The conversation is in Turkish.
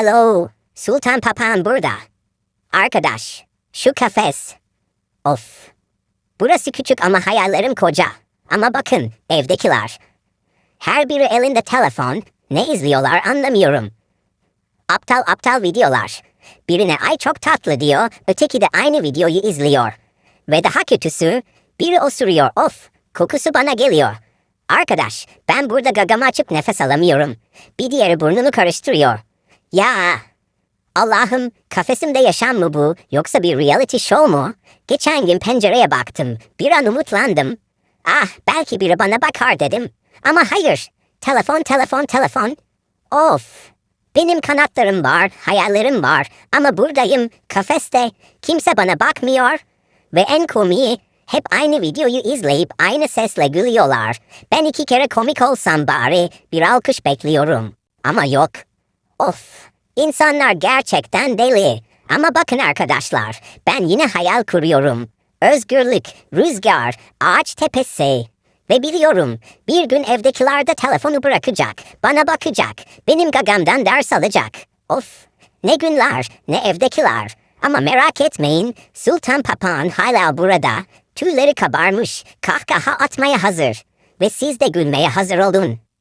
Alo, Sultan Papağan burada. Arkadaş, şu kafes. Of. Burası küçük ama hayallerim koca. Ama bakın, evdekiler. Her biri elinde telefon. Ne izliyorlar anlamıyorum. Aptal aptal videolar. Birine ay çok tatlı diyor, öteki de aynı videoyu izliyor. Ve daha kötüsü, biri osuruyor of, kokusu bana geliyor. Arkadaş, ben burada gagamı açıp nefes alamıyorum. Bir diğeri burnunu karıştırıyor. Ya, Allah'ım, kafesimde yaşam mı bu, yoksa bir reality show mu? Geçen gün pencereye baktım, bir an umutlandım. Ah, belki biri bana bakar dedim. Ama hayır, telefon, telefon, telefon. Of, benim kanatlarım var, hayallerim var ama buradayım, kafeste. Kimse bana bakmıyor. Ve en komiği, hep aynı videoyu izleyip aynı sesle gülüyorlar. Ben iki kere komik olsam bari bir alkış bekliyorum. Ama yok. Of, insanlar gerçekten deli. Ama bakın arkadaşlar, ben yine hayal kuruyorum. Özgürlük, rüzgar, ağaç tepesi. Ve biliyorum, bir gün evdekiler de telefonu bırakacak, bana bakacak, benim gagamdan ders alacak. Of, ne günler, ne evdekiler. Ama merak etmeyin, Sultan Papağan hala burada. Tüyleri kabarmış, kahkaha atmaya hazır. Ve siz de gülmeye hazır olun.